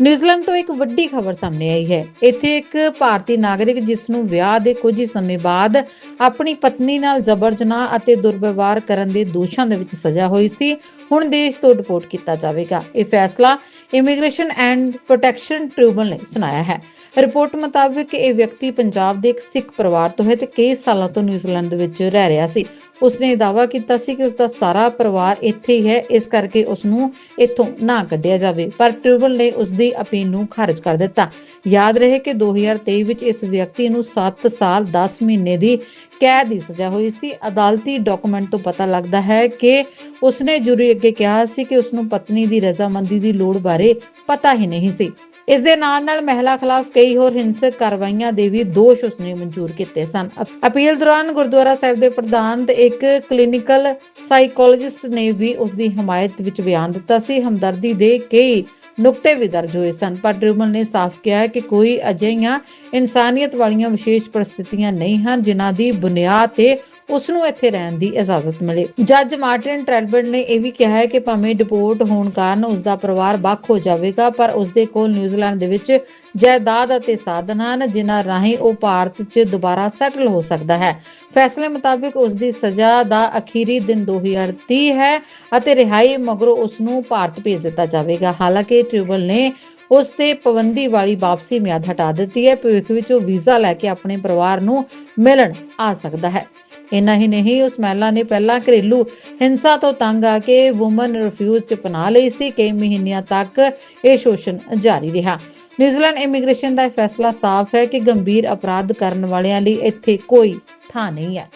New Zealand ਤੋਂ ਇੱਕ ਵੱਡੀ ਖਬਰ ਸਾਹਮਣੇ ਆਈ ਹੈ। ਇੱਥੇ ਇੱਕ ਭਾਰਤੀ ਨਾਗਰਿਕ ਜਿਸ ਨੂੰ ਵਿਆਹ ਦੇ ਕੁਝ ਹੀ ਸਮੇਂ ਬਾਅਦ ਆਪਣੀ ਪਤਨੀ ਨਾਲ ਜ਼ਬਰ ਜਨਾਹ ਅਤੇ ਦੁਰਵਿਵਹਾਰ ਕਰਨ ਦੇ ਦੋਸ਼ਾਂ ਦੇ ਵਿੱਚ ਸਜ਼ਾ ਹੋਈ ਸੀ ਹੁਣ ਦੇਸ਼ ਤੋਂ ਡਿਪੋਰਟ ਕੀਤਾ ਜਾਵੇਗਾ। ਇਹ ਫੈਸਲਾ ਇਮੀਗ੍ਰੇਸ਼ਨ ਐਂਡ ਪ੍ਰੋਟੈਕਸ਼ਨ ਟ੍ਰਿਬਿਊਨਲ ਨੇ ਸੁਣਾਇਆ ਹੈ। ਰਿਪੋਰਟ ਮੁਤਾਬਕ ਇਹ ਵਿਅਕਤੀ ਪੰਜਾਬ ਦੇ ਇੱਕ ਸਿੱਖ ਪਰਿਵਾਰ ਤੋਂ ਹੈ ਤੇ ਕਈ ਸਾਲਾਂ ਤੋਂ ਨਿਊਜ਼ੀਲੈਂਡ ਵਿੱਚ ਰਹਿ ਰਿਹਾ ਸੀ। ਉਸਨੇ ਦਾਅਵਾ ਕੀਤਾ ਸੀ ਕਿ ਉਸਦਾ ਸਾਰਾ ਪਰਿਵਾਰ ਇੱਥੇ ਹੀ ਹੈ, ਇਸ ਕਰਕੇ ਉਸ ਨੂੰ ਇੱਥੋਂ ਨਾ ਕੱਢਿਆ ਜਾਵੇ। ਪਰ ਟ੍ਰਿਬਿਊਨਲ ਨੇ ਉਸ ਦੀ ਅਪੀਲ ਨੂੰ ਖਾਰਜ ਕਰ ਦਿੱਤਾ। ਯਾਦ ਰਹੇ ਕਿ 2023 ਵਿੱਚ ਇਸ ਵਿਅਕਤੀ ਨੂੰ 7 ਸਾਲ 10 ਮਹੀਨੇ ਦੀ ਕੈਦ ਦੀ ਸਜ਼ਾ ਹੋਈ ਸੀ। ਅਦਾਲਤੀ ਡਾਕੂਮੈਂਟ ਤੋਂ ਪਤਾ ਲੱਗਦਾ ਹੈ ਕਿ ਉਸਨੇ ਜੁਰੀ ਅੱਗੇ ਕਿਹਾ ਸੀ ਕਿ ਉਸ ਨੂੰ ਪਤਨੀ ਦੀ ਰਜ਼ਾਮੰਦੀ ਦੀ ਲੋੜ ਬਾਰੇ ਪਤਾ ਹੀ ਨਹੀਂ ਸੀ। ਇਸ ਦੇ ਨਾਲ ਨਾਲ ਮਹਿਲਾ ਖਿਲਾਫ ਕਈ ਹੋਰ ਹਿੰਸਕ ਕਾਰਵਾਈਆਂ ਦੇ ਵੀ ਦੋਸ਼ ਉਸਨੇ ਮਨਜ਼ੂਰ ਕੀਤੇ ਸਨ। ਅਪੀਲ ਦੌਰਾਨ ਗੁਰਦੁਆਰਾ ਸਾਹਿਬ ਦੇ ਪ੍ਰਧਾਨ ਤੇ ਇੱਕ ਕਲੀਨਿਕਲ ਸਾਈਕੋਲੋਜਿਸਟ ਨੇ ਵੀ ਉਸ ਦੀ ਹਮਾਇਤ ਵਿੱਚ ਬਿਆਨ ਦਿੱਤਾ ਸੀ। ਹਮਦਰਦੀ ਦੇ ਕਈ ਨੁਕਤੇ ਵੀ ਦਰਜ ਹੋਏ ਸਨ, ਪਰ ਟ੍ਰਿਬਿਊਨਲ ਨੇ ਸਾਫ਼ ਕਿਹਾ ਕਿ ਕੋਈ ਅਜਿਹੀਆਂ ਇਨਸਾਨੀਅਤ ਵਾਲੀਆਂ ਵਿਸ਼ੇਸ਼ ਪਰਿਸਥਿਤੀਆਂ ਨਹੀਂ ਹਨ, ਜਿਨ੍ਹਾਂ ਦੀ ਬੁਨਿਆਦ ਤੇ ਉਸ ਨੂੰ ਇੱਥੇ ਰਹਿਣ ਦੀ ਇਜਾਜ਼ਤ ਮਿਲੇ। ਜੱਜ ਮਾਰਟਿਨ ਟ੍ਰੈਲਬਰਟ ਨੇ ਇਹ ਵੀ ਕਿਹਾ ਹੈ ਕਿ ਭਾਵੇਂ ਡਿਪੋਰਟ ਹੋਣ ਕਾਰਨ ਉਸ ਦਾ ਪਰਿਵਾਰ ਵੱਖ ਹੋ ਜਾਵੇਗਾ, ਪਰ ਉਸ ਦੇ ਕੋਲ ਨਿਊਜ਼ੀਲੈਂਡ ਦੇ ਵਿੱਚ ਜਾਇਦਾਦ ਅਤੇ ਸਾਧਨ ਹਨ, ਜਿਨ੍ਹਾਂ ਰਾਹੀਂ ਉਹ ਭਾਰਤ 'ਚ ਦੁਬਾਰਾ ਸੈਟਲ ਹੋ ਸਕਦਾ ਹੈ। ਫੈਸਲੇ ਮੁਤਾਬਕ ਉਸ ਦੀ ਸਜ਼ਾ ਦਾ ਅਖੀਰੀ ਦਿਨ 2030 ਹੈ ਅਤੇ ਰਿਹਾਈ ਮਗਰੋਂ ਉਸ ਨੂੰ ਭਾਰਤ ਭੇਜ ਦਿੱਤਾ ਜਾਵੇਗਾ। ਹਾਲਾਂਕਿ ਟ੍ਰਿਬਿਊਨਲ ਨੇ ਉਸ ਤੇ ਪਾਬੰਦੀ ਵਾਲੀ ਵਾਪਸੀ ਮਿਆਦ ਹਟਾ ਦਿੱਤੀ ਹੈ। ਭਵਿੱਖ ਵਿੱਚ ਉਹ ਵੀਜ਼ਾ ਲੈ ਕੇ ਆਪਣੇ ਪਰਿਵਾਰ ਨੂੰ ਮਿਲਣ ਆ ਸਕਦਾ ਹੈ। ਇੰਨਾ ਹੀ ਨਹੀਂ ਉਸ ਮਹਿਲਾ ਨੇ ਪਹਿਲਾਂ ਘਰੇਲੂ ਹਿੰਸਾ ਤੋਂ ਤੰਗ ਆ ਕੇ ਔਮਨ ਰਿਫਿਊਜ ਚ ਪਨਾਹ ਲਈ ਸੀ, ਕਈ ਮਹੀਨਿਆਂ ਤੱਕ ਇਹ ਸ਼ੋਸ਼ਣ ਜਾਰੀ ਰਿਹਾ। ਨਿਊਜ਼ੀਲੈਂਡ ਇਮੀਗ੍ਰੇਸ਼ਨ ਦਾ ਇਹ ਫੈਸਲਾ ਸਾਫ਼ ਹੈ ਕਿ ਗੰਭੀਰ ਅਪਰਾਧ ਕਰਨ ਵਾਲਿਆਂ ਲਈ ਇੱਥੇ ਕੋਈ ਥਾਂ ਨਹੀਂ ਹੈ।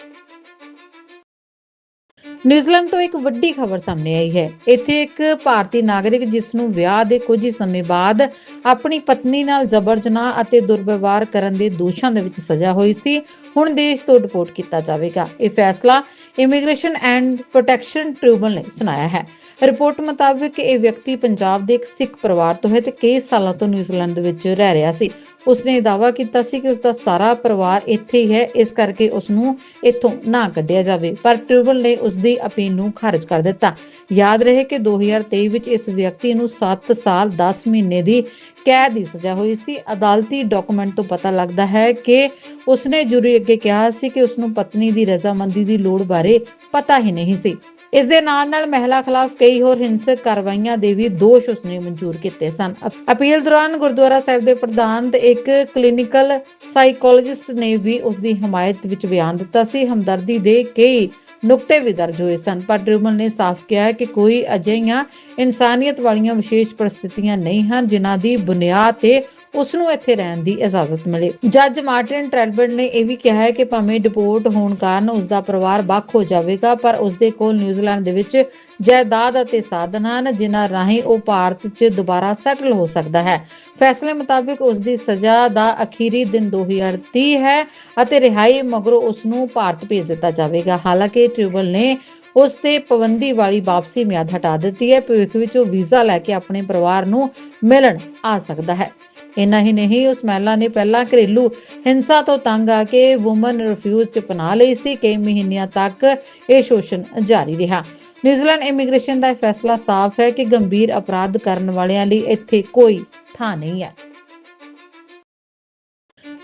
ਨਿਊਜ਼ੀਲੈਂਡ ਤੋਂ ਇੱਕ ਵੱਡੀ ਖਬਰ ਸਾਹਮਣੇ ਆਈ ਹੈ। ਇੱਥੇ ਇੱਕ ਭਾਰਤੀ ਨਾਗਰਿਕ ਜਿਸ ਨੂੰ ਵਿਆਹ ਦੇ ਕੁਝ ਹੀ ਸਮੇਂ ਬਾਅਦ ਆਪਣੀ ਪਤਨੀ ਨਾਲ ਜ਼ਬਰ ਜਨਾਹ ਅਤੇ ਦੁਰਵਿਵਹਾਰ ਕਰਨ ਦੇ ਦੋਸ਼ਾਂ ਦੇ ਵਿੱਚ ਸਜ਼ਾ ਹੋਈ ਸੀ, ਹੁਣ ਦੇਸ਼ ਤੋਂ ਡਿਪੋਰਟ ਕੀਤਾ ਜਾਵੇਗਾ। ਇਹ ਫੈਸਲਾ ਇਮੀਗ੍ਰੇਸ਼ਨ ਐਂਡ ਪ੍ਰੋਟੈਕਸ਼ਨ ਟ੍ਰਿਬਿਊਨਲ ਨੇ ਸੁਣਾਇਆ ਹੈ। ਰਿਪੋਰਟ ਮੁਤਾਬਕ ਇਹ ਵਿਅਕਤੀ ਪੰਜਾਬ ਦੇ ਇੱਕ ਸਿੱਖ ਪਰਿਵਾਰ ਤੋਂ ਹੈ ਤੇ ਕਈ ਸਾਲਾਂ ਤੋਂ ਨਿਊਜ਼ੀਲੈਂਡ ਦੇ ਵਿੱਚ ਰਹਿ ਰਿਹਾ ਸੀ। ਉਸਨੇ ਦਾਅਵਾ ਕੀਤਾ ਸੀ ਕਿ ਉਸਦਾ ਸਾਰਾ ਪਰਿਵਾਰ ਇੱਥੇ ਹੀ ਹੈ, ਇਸ ਕਰਕੇ ਉਸ ਨੂੰ ਇੱਥੋਂ ਨਾ ਕੱਢਿਆ ਜਾਵੇ। ਪਰ ਟ੍ਰਿਬਿਊਨਲ ਨੇ ਉਸ ਦੀ ਅਪੀਲ ਨੂੰ ਖਾਰਜ ਕਰ ਦਿੱਤਾ। ਯਾਦ ਰਹੇ ਕਿ 2023 ਵਿੱਚ ਇਸ ਵਿਅਕਤੀ ਨੂੰ 7 ਸਾਲ 10 ਮਹੀਨੇ ਦੀ ਕੈਦ ਦੀ ਸਜ਼ਾ ਹੋਈ ਸੀ। ਅਦਾਲਤੀ ਡਾਕੂਮੈਂਟ ਤੋਂ ਪਤਾ ਲੱਗਦਾ ਹੈ ਕਿ ਉਸਨੇ ਜੁਰੀ ਅੱਗੇ ਕਿਹਾ ਸੀ ਕਿ ਉਸ ਨੂੰ ਪਤਨੀ ਦੀ ਰਜ਼ਾਮੰਦੀ ਦੀ ਲੋੜ ਬਾਰੇ ਪਤਾ ਹੀ ਨਹੀਂ ਸੀ। ਇਸ ਦੇ ਨਾਲ ਨਾਲ ਮਹਿਲਾ ਖਿਲਾਫ ਕਈ ਹੋਰ ਹਿੰਸਕ ਕਾਰਵਾਈਆਂ ਦੇ ਵੀ ਦੋਸ਼ ਉਸਨੇ ਮਨਜ਼ੂਰ ਕੀਤੇ ਸਨ। ਅਪੀਲ ਦੌਰਾਨ ਗੁਰਦੁਆਰਾ ਸਾਹਿਬ ਦੇ ਪ੍ਰਧਾਨ ਤੇ ਇੱਕ ਕਲੀਨਿਕਲ ਸਾਈਕੋਲੋਜਿਸਟ ਨੇ ਵੀ ਉਸ ਦੀ ਹਮਾਇਤ ਵਿੱਚ ਬਿਆਨ ਦਿੱਤਾ ਸੀ। ਹਮਦਰਦੀ ਦੇ ਕਈ ਨੁਕਤੇ ਵੀ ਦਰਜ ਹੋਏ ਸਨ, ਪਰ ਟ੍ਰਿਬਿਊਨਲ ਨੇ ਸਾਫ਼ ਕਿਹਾ ਕਿ ਕੋਈ ਅਜਿਹੀਆਂ ਇਨਸਾਨੀਅਤ ਵਾਲੀਆਂ ਵਿਸ਼ੇਸ਼ ਪਰਿਸਥਿਤੀਆਂ ਨਹੀਂ ਹਨ, ਜਿਨ੍ਹਾਂ ਦੀ ਬੁਨਿਆਦ ਤੇ ਉਸ ਨੂੰ ਇੱਥੇ ਰਹਿਣ ਦੀ ਇਜਾਜ਼ਤ ਮਿਲੇ। ਜੱਜ ਮਾਰਟਿਨ ਟ੍ਰੈਲਬਰਟ ਨੇ ਇਹ ਵੀ ਕਿਹਾ ਹੈ ਕਿ ਭਾਵੇਂ ਡਿਪੋਰਟ ਹੋਣ ਕਾਰਨ ਉਸ ਦਾ ਪਰਿਵਾਰ ਵੱਖ ਹੋ ਜਾਵੇਗਾ, ਪਰ ਉਸ ਦੇ ਕੋਲ ਨਿਊਜ਼ੀਲੈਂਡ ਦੇ ਵਿੱਚ ਜਾਇਦਾਦ ਅਤੇ ਸਾਧਨ ਹਨ, ਜਿਨ੍ਹਾਂ ਰਾਹੀਂ ਉਹ ਭਾਰਤ 'ਚ ਦੁਬਾਰਾ ਸੈਟਲ ਹੋ ਸਕਦਾ ਹੈ। ਫੈਸਲੇ ਮੁਤਾਬਕ ਉਸ ਦੀ ਸਜ਼ਾ ਦਾ ਅਖੀਰੀ ਦਿਨ 2030 ਹੈ ਅਤੇ ਰਿਹਾਈ ਮਗਰੋਂ ਉਸ ਨੂੰ ਭਾਰਤ ਭੇਜ ਦਿੱਤਾ ਜਾਵੇਗਾ। ਹਾਲਾਂਕਿ ਟ੍ਰਿਬਿਊਨਲ ਨੇ ਉਸ ਤੇ ਪਾਬੰਦੀ ਵਾਲੀ ਵਾਪਸੀ ਮਿਆਦ ਹਟਾ ਦਿੱਤੀ ਹੈ। ਭਵਿੱਖ ਵਿੱਚ ਉਹ ਵੀਜ਼ਾ ਲੈ ਕੇ ਆਪਣੇ ਪਰਿਵਾਰ ਨੂੰ ਮਿਲਣ ਆ ਸਕਦਾ ਹੈ। ਇੰਨਾ ਹੀ ਨਹੀਂ ਉਸ ਮਹਿਲਾ ਨੇ ਪਹਿਲਾਂ ਘਰੇਲੂ ਹਿੰਸਾ ਤੋਂ ਤੰਗ ਆ ਕੇ ਔਮਨ ਰਿਫਿਊਜ ਚ ਪਨਾਹ ਲਈ ਸੀ, ਕਈ ਮਹੀਨਿਆਂ ਤੱਕ ਇਹ ਸ਼ੋਸ਼ਣ ਜਾਰੀ ਰਿਹਾ। ਨਿਊਜ਼ੀਲੈਂਡ ਇਮੀਗ੍ਰੇਸ਼ਨ ਦਾ ਇਹ ਫੈਸਲਾ ਸਾਫ਼ ਹੈ ਕਿ ਗੰਭੀਰ ਅਪਰਾਧ ਕਰਨ ਵਾਲਿਆਂ ਲਈ ਇੱਥੇ ਕੋਈ ਥਾਂ ਨਹੀਂ ਹੈ।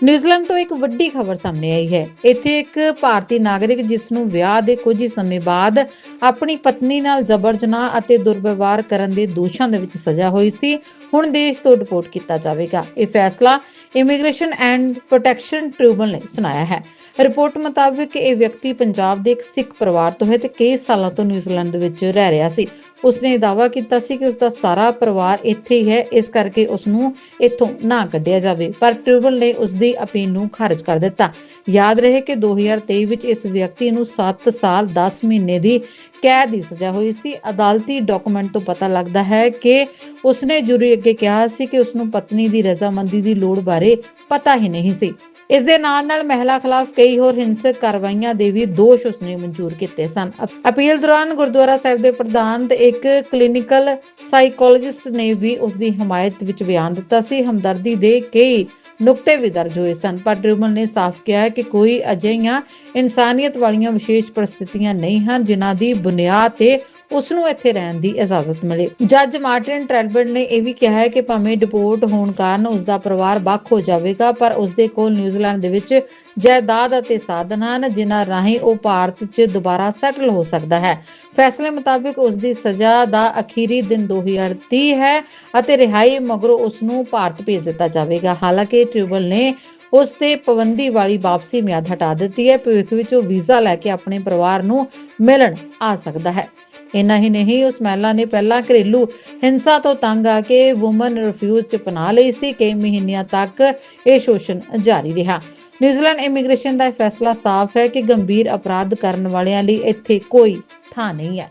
ਨਿਊਜ਼ੀਲੈਂਡ ਤੋਂ ਇੱਕ ਵੱਡੀ ਖਬਰ ਸਾਹਮਣੇ ਆਈ ਹੈ। ਇੱਥੇ ਇੱਕ ਭਾਰਤੀ ਨਾਗਰਿਕ ਜਿਸ ਨੂੰ ਵਿਆਹ ਦੇ ਕੁਝ ਹੀ ਸਮੇਂ ਬਾਅਦ ਆਪਣੀ ਪਤਨੀ ਨਾਲ ਜ਼ਬਰ ਜਨਾਹ ਅਤੇ ਦੁਰਵਿਵਹਾਰ ਕਰਨ ਦੇ ਦੋਸ਼ਾਂ ਦੇ ਵਿੱਚ ਸਜ਼ਾ ਹੋਈ ਸੀ, ਹੁਣ ਦੇਸ਼ ਤੋਂ ਡਿਪੋਰਟ ਕੀਤਾ ਜਾਵੇਗਾ। ਇਹ ਫੈਸਲਾ ਇਮੀਗ੍ਰੇਸ਼ਨ ਐਂਡ ਪ੍ਰੋਟੈਕਸ਼ਨ ਟ੍ਰਿਬਿਊਨਲ ਨੇ ਸੁਣਾਇਆ ਹੈ। ਰਿਪੋਰਟ ਮੁਤਾਬਕ ਇਹ ਵਿਅਕਤੀ ਪੰਜਾਬ ਦੇ ਇੱਕ ਸਿੱਖ ਪਰਿਵਾਰ ਤੋਂ ਹੈ ਤੇ ਕਈ ਸਾਲਾਂ ਤੋਂ ਨਿਊਜ਼ੀਲੈਂਡ ਵਿੱਚ ਰਹਿ ਰਿਹਾ ਸੀ। ਉਸਨੇ ਦਾਅਵਾ ਕੀਤਾ ਸੀ ਕਿ ਉਸਦਾ ਸਾਰਾ ਪਰਿਵਾਰ ਇੱਥੇ ਹੀ ਹੈ, ਇਸ ਕਰਕੇ ਉਸ ਨੂੰ ਇੱਥੋਂ ਨਾ ਕੱਢਿਆ ਜਾਵੇ, ਪਰ ਟ੍ਰਿਬਿਊਨਲ ਨੇ ਉਸ ਦੀ ਅਪੀਲ ਨੂੰ ਖਾਰਜ ਕਰ ਦਿੱਤਾ। ਯਾਦ ਰਹੇ ਕਿ 2023 ਵਿੱਚ ਇਸ ਵਿਅਕਤੀ ਨੂੰ 7 ਸਾਲ 10 ਮਹੀਨੇ ਦੀ ਕੈਦ ਦੀ ਸਜ਼ਾ ਹੋਈ ਸੀ। ਅਦਾਲਤੀ ਡਾਕੂਮੈਂਟ ਤੋਂ ਪਤਾ ਲੱਗਦਾ ਹੈ ਕਿ ਉਸਨੇ ਜੁਰੀ ਅੱਗੇ ਕਿਹਾ ਸੀ ਕਿ ਉਸ ਨੂੰ ਪਤਨੀ ਦੀ ਰਜ਼ਾਮੰਦੀ ਦੀ ਲੋੜ ਬਾਰੇ ਪਤਾ ਹੀ ਨਹੀਂ ਸੀ। ਇਸ ਦੇ ਨਾਲ ਨਾਲ ਮਹਿਲਾ ਖਿਲਾਫ ਕਈ ਹੋਰ ਹਿੰਸਕ ਕਾਰਵਾਈਆਂ ਦੇ ਵੀ ਦੋਸ਼ ਉਸਨੇ ਮਨਜ਼ੂਰ ਕੀਤੇ ਸਨ। ਅਪੀਲ ਦੌਰਾਨ ਗੁਰਦੁਆਰਾ ਸਾਹਿਬ ਦੇ ਪ੍ਰਧਾਨ ਤੇ ਇੱਕ ਕਲੀਨਿਕਲ ਸਾਈਕੋਲੋਜਿਸਟ ਨੇ ਵੀ ਉਸ ਦੀ ਹਮਾਇਤ ਵਿੱਚ ਬਿਆਨ ਦਿੱਤਾ ਸੀ। ਹਮਦਰਦੀ ਦੇ ਕਈ ਨੁਕਤੇ ਵੀ ਦਰਜ ਹੋਏ ਸਨ, ਪਰ ਟ੍ਰਿਬਿਊਨਲ ਨੇ ਸਾਫ਼ ਕਿਹਾ ਕਿ ਕੋਈ ਅਜਿਹੀਆਂ ਇਨਸਾਨੀਅਤ ਵਾਲੀਆਂ ਵਿਸ਼ੇਸ਼ ਪਰਿਸਥਿਤੀਆਂ ਨਹੀਂ ਹਨ, ਜਿਨ੍ਹਾਂ ਦੀ ਬੁਨਿਆਦ ਤੇ ਉਸ ਨੂੰ ਇੱਥੇ ਰਹਿਣ ਦੀ ਇਜਾਜ਼ਤ ਮਿਲੇ। ਜੱਜ ਮਾਰਟਿਨ ਟ੍ਰੈਲਬਰਟ ਨੇ ਇਹ ਵੀ ਕਿਹਾ ਹੈ ਕਿ ਭਾਵੇਂ ਡਿਪੋਰਟ ਹੋਣ ਕਾਰਨ ਉਸ ਦਾ ਪਰਿਵਾਰ ਵੱਖ ਹੋ ਜਾਵੇਗਾ, ਪਰ ਉਸ ਦੇ ਕੋਲ ਨਿਊਜ਼ੀਲੈਂਡ ਦੇ ਵਿੱਚ ਜਾਇਦਾਦ ਅਤੇ ਸਾਧਨ ਹਨ, ਜਿਨ੍ਹਾਂ ਰਾਹੀਂ ਉਹ ਭਾਰਤ 'ਚ ਦੁਬਾਰਾ ਸੈਟਲ ਹੋ ਸਕਦਾ ਹੈ। ਫੈਸਲੇ ਮੁਤਾਬਿਕ ਉਸ ਦੀ ਸਜ਼ਾ ਦਾ ਅਖੀਰੀ ਦਿਨ 2030 ਹੈ ਅਤੇ ਰਿਹਾਈ ਮਗਰੋਂ ਉਸ ਨੂੰ ਭਾਰਤ ਭੇਜ ਦਿੱਤਾ ਜਾਵੇਗਾ। ਹਾਲਾਂਕਿ ਟ੍ਰਿਬਿਊਨਲ ਨੇ ਉਸ ਤੇ ਪਾਬੰਦੀ ਵਾਲੀ ਵਾਪਸੀ ਮਿਆਦ ਹਟਾ ਦਿੱਤੀ ਹੈ। ਭਵਿੱਖ ਵਿੱਚ ਉਹ ਵੀਜ਼ਾ ਲੈ ਕੇ ਆਪਣੇ ਪਰਿਵਾਰ ਨੂੰ ਮਿਲਣ ਆ ਸਕਦਾ ਹੈ। ਇੰਨਾ ਹੀ ਨਹੀਂ ਉਸ ਮਹਿਲਾ ਨੇ ਪਹਿਲਾਂ ਘਰੇਲੂ ਹਿੰਸਾ ਤੋਂ ਤੰਗ ਆ ਕੇ ਔਮਨ ਰਿਫਿਊਜ ਚ ਪਨਾਹ ਲਈ ਸੀ, ਕਈ ਮਹੀਨਿਆਂ ਤੱਕ ਇਹ ਸ਼ੋਸ਼ਣ ਜਾਰੀ ਰਿਹਾ। ਨਿਊਜ਼ੀਲੈਂਡ ਇਮੀਗ੍ਰੇਸ਼ਨ ਦਾ ਇਹ ਫੈਸਲਾ ਸਾਫ਼ ਹੈ ਕਿ ਗੰਭੀਰ ਅਪਰਾਧ ਕਰਨ ਵਾਲਿਆਂ ਲਈ ਇੱਥੇ ਕੋਈ ਥਾਂ ਨਹੀਂ ਹੈ।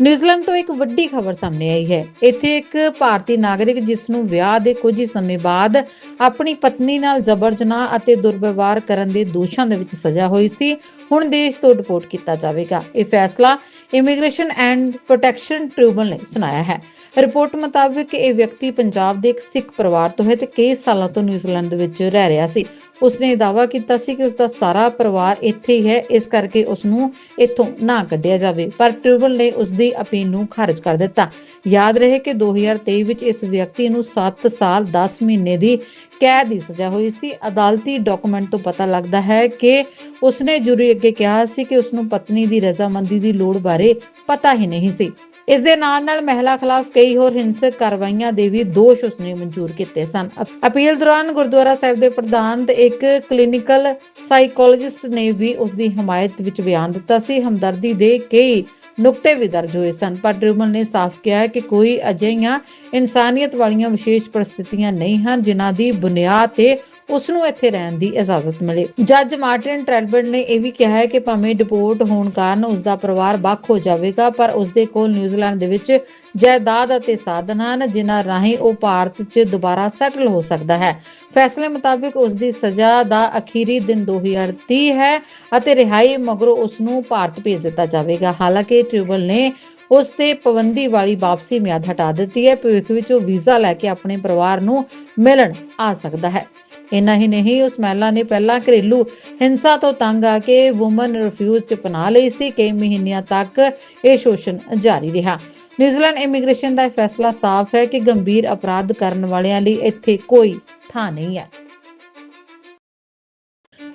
ਨਿਊਜ਼ੀਲੈਂਡ ਤੋਂ ਇੱਕ ਵੱਡੀ ਖਬਰ ਸਾਹਮਣੇ ਆਈ ਹੈ। ਇੱਥੇ ਇੱਕ ਭਾਰਤੀ ਨਾਗਰਿਕ ਜਿਸ ਨੂੰ ਵਿਆਹ ਦੇ ਕੁਝ ਹੀ ਸਮੇਂ ਬਾਅਦ ਆਪਣੀ ਪਤਨੀ ਨਾਲ ਜ਼ਬਰ ਜਨਾਹ ਅਤੇ ਦੁਰਵਿਵਹਾਰ ਕਰਨ ਦੇ ਦੋਸ਼ਾਂ ਦੇ ਵਿੱਚ ਸਜ਼ਾ ਹੋਈ ਸੀ, ਹੁਣ ਦੇਸ਼ ਤੋਂ ਡਿਪੋਰਟ ਕੀਤਾ ਜਾਵੇਗਾ। ਇਹ ਫੈਸਲਾ ਇਮੀਗ੍ਰੇਸ਼ਨ ਐਂਡ ਪ੍ਰੋਟੈਕਸ਼ਨ ਟ੍ਰਿਬਿਊਨਲ ਨੇ ਸੁਣਾਇਆ ਹੈ। ਰਿਪੋਰਟ ਮੁਤਾਬਕ ਇਹ ਵਿਅਕਤੀ ਪੰਜਾਬ ਦੇ ਇੱਕ ਸਿੱਖ ਪਰਿਵਾਰ ਤੋਂ ਹੈ ਤੇ ਕਈ ਸਾਲਾਂ ਤੋਂ ਨਿਊਜ਼ੀਲੈਂਡ ਦੇ ਵਿੱਚ ਰਹਿ ਰਿਹਾ ਸੀ। ਉਸਨੇ ਦਾਅਵਾ ਕੀਤਾ ਸੀ ਕਿ ਉਸਦਾ ਸਾਰਾ ਪਰਿਵਾਰ ਇੱਥੇ ਹੀ ਹੈ, ਇਸ ਕਰਕੇ ਉਸ ਨੂੰ ਇੱਥੋਂ ਨਾ ਕੱਢਿਆ ਜਾਵੇ। ਪਰ ਟ੍ਰਿਬਿਊਨਲ ਨੇ ਉਸ ਦੀ ਅਪੀਲ ਨੂੰ ਖਾਰਜ ਕਰ ਦਿੱਤਾ। ਯਾਦ ਰਹੇ ਕਿ 2023 ਵਿੱਚ ਇਸ ਵਿਅਕਤੀ ਨੂੰ 7 ਸਾਲ 10 ਮਹੀਨੇ ਦੀ ਕੈਦ ਦੀ ਸਜ਼ਾ ਹੋਈ ਸੀ। ਅਦਾਲਤੀ ਡਾਕੂਮੈਂਟ ਤੋਂ ਪਤਾ ਲੱਗਦਾ ਹੈ ਕਿ ਉਸਨੇ ਜੁਰੀ ਅੱਗੇ ਕਿਹਾ ਸੀ ਕਿ ਉਸ ਨੂੰ ਪਤਨੀ ਦੀ ਰਜ਼ਾਮੰਦੀ ਦੀ ਲੋੜ ਬਾਰੇ ਪਤਾ ਹੀ ਨਹੀਂ ਸੀ। ਇਸ ਦੇ ਨਾਲ ਨਾਲ ਮਹਿਲਾ ਖਿਲਾਫ ਕਈ ਹੋਰ ਹਿੰਸਕ ਕਾਰਵਾਈਆਂ ਦੇ ਵੀ ਦੋਸ਼ ਉਸਨੇ ਮਨਜ਼ੂਰ ਕੀਤੇ ਸਨ। ਅਪੀਲ ਦੌਰਾਨ ਗੁਰਦੁਆਰਾ ਸਾਹਿਬ ਦੇ ਪ੍ਰਧਾਨ ਤੇ ਇੱਕ ਕਲੀਨਿਕਲ ਸਾਈਕੋਲੋਜਿਸਟ ਨੇ ਵੀ ਉਸ ਦੀ ਹਮਾਇਤ ਵਿੱਚ ਬਿਆਨ ਦਿੱਤਾ ਸੀ। ਹਮਦਰਦੀ ਦੇ ਕਈ ਨੁਕਤੇ ਵੀ ਦਰਜ ਹੋਏ ਸਨ, ਪਰ ਟ੍ਰਿਬਿਊਨਲ ਨੇ ਸਾਫ਼ ਕਿਹਾ ਕਿ ਕੋਈ ਅਜਿਹੀਆਂ ਇਨਸਾਨੀਅਤ ਵਾਲੀਆਂ ਵਿਸ਼ੇਸ਼ ਪਰਿਸਥਿਤੀਆਂ ਨਹੀਂ ਹਨ, ਜਿਨ੍ਹਾਂ ਦੀ ਬੁਨਿਆਦ ਤੇ ਉਸ ਨੂੰ ਇੱਥੇ ਰਹਿਣ ਦੀ ਇਜਾਜ਼ਤ ਮਿਲੇ। ਜੱਜ ਮਾਰਟਿਨ ਟ੍ਰੈਲਬਰਟ ਨੇ ਇਹ ਵੀ ਕਿਹਾ ਹੈ ਕਿ ਭਾਵੇਂ ਡਿਪੋਰਟ ਹੋਣ ਕਾਰਨ ਉਸ ਦਾ ਪਰਿਵਾਰ ਵੱਖ ਹੋ ਜਾਵੇਗਾ, ਪਰ ਉਸ ਦੇ ਕੋਲ ਨਿਊਜ਼ੀਲੈਂਡ ਦੇ ਵਿੱਚ ਜਾਇਦਾਦ ਅਤੇ ਸਾਧਨ ਹਨ, ਜਿਨ੍ਹਾਂ ਰਾਹੀਂ ਉਹ ਭਾਰਤ 'ਚ ਦੁਬਾਰਾ ਸੈਟਲ ਹੋ ਸਕਦਾ ਹੈ। ਫੈਸਲੇ ਮੁਤਾਬਿਕ ਉਸ ਦੀ ਸਜ਼ਾ ਦਾ ਅਖੀਰੀ ਦਿਨ 2030 ਹੈ ਅਤੇ ਰਿਹਾਈ ਮਗਰੋਂ ਉਸ ਨੂੰ ਭਾਰਤ ਭੇਜ ਦਿੱਤਾ ਜਾਵੇਗਾ। ਹਾਲਾਂਕਿ ਟ੍ਰਿਬਿਊਨਲ ਨੇ ਉਸ ਤੇ ਪਾਬੰਦੀ ਵਾਲੀ ਵਾਪਸੀ ਮਿਆਦ ਹਟਾ ਦਿੱਤੀ ਹੈ। ਭਵਿੱਖ ਵਿੱਚ ਉਹ ਵੀਜ਼ਾ ਲੈ ਕੇ ਆਪਣੇ ਪਰਿਵਾਰ ਨੂੰ ਮਿਲਣ ਆ ਸਕਦਾ ਹੈ। ਇੰਨਾ ਹੀ ਨਹੀਂ ਉਸ ਮਹਿਲਾ ਨੇ ਪਹਿਲਾਂ ਘਰੇਲੂ ਹਿੰਸਾ ਤੋਂ ਤੰਗ ਆ ਕੇ ਔਮਨ ਰਿਫਿਊਜ ਚ ਪਨਾਹ ਲਈ ਸੀ, ਕਈ ਮਹੀਨਿਆਂ ਤੱਕ ਇਹ ਸ਼ੋਸ਼ਣ ਜਾਰੀ ਰਿਹਾ। ਨਿਊਜ਼ੀਲੈਂਡ ਇਮੀਗ੍ਰੇਸ਼ਨ ਦਾ ਇਹ ਫੈਸਲਾ ਸਾਫ਼ ਹੈ ਕਿ ਗੰਭੀਰ ਅਪਰਾਧ ਕਰਨ ਵਾਲਿਆਂ ਲਈ ਇੱਥੇ ਕੋਈ ਥਾਂ ਨਹੀਂ ਹੈ।